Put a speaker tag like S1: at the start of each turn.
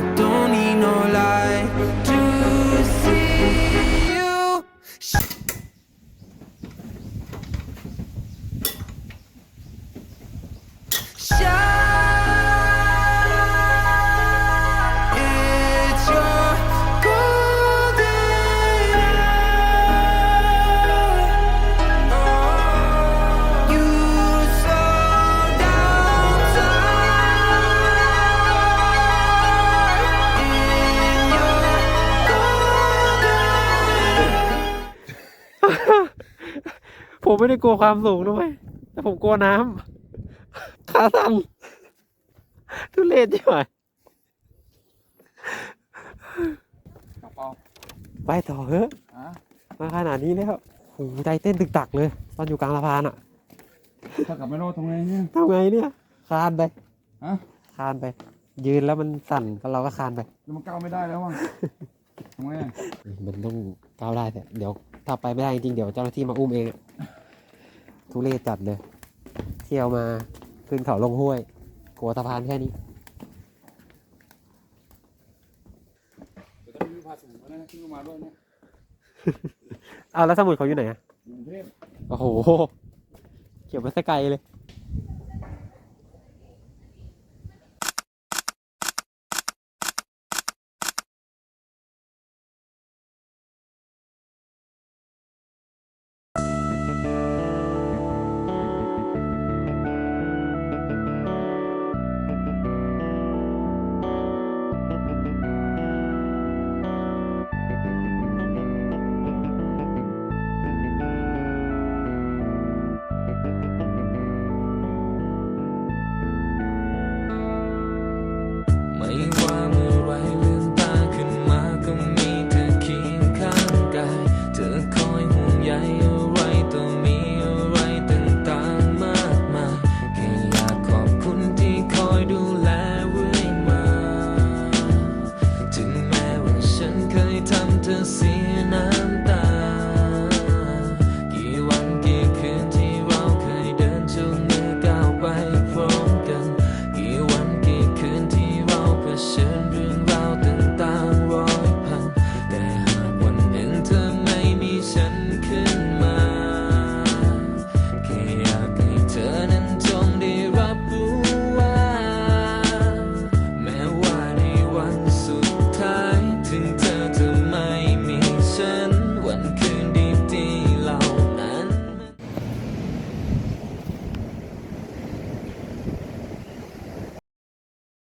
S1: I don't need no light
S2: ผมไม่ได้กลัวความสูงด้วยแต่ผมกลัวน้ำขาสั่นทุเรศจังหวะ
S3: กระเป๋า
S2: ไปต่อเถอะ
S3: อะ
S2: มาขนาดนี้แล้วโอ้โหใจเต้นตึกตักเลย ตอนอยู่กลางสะพานอะ
S3: ถ้ากลับไม่รอดทำไงเนี่ย
S2: ทำไงเนี่ย คานไป
S3: ฮะ
S2: คานไป ยืนแล้วมันสั่นก็เราก็คานไป
S3: แล้วมันก้าวไม่ได้แล้วว่ะทำไงอะ
S2: มันต้องก้าวได้แต่เดี๋ยวถ้าไปไม่ได้จริงๆเดี๋ยวเจ้าหน้าที่มาอุ้มเองอะ ทุเรศจัดเลย เที่ยวมาขึ้นเขาลงห้วย กลัวสะพานแค่นี้
S3: เดี๋ยวต้องมีพาสูงนะขึ้นมาด้วยเนี่ย
S2: เอาแล้วสมุดเขาอยู่ไหนอะ
S3: อยู่กรุงเทพ
S2: โอ้โห เก็บไว้สไกลเลย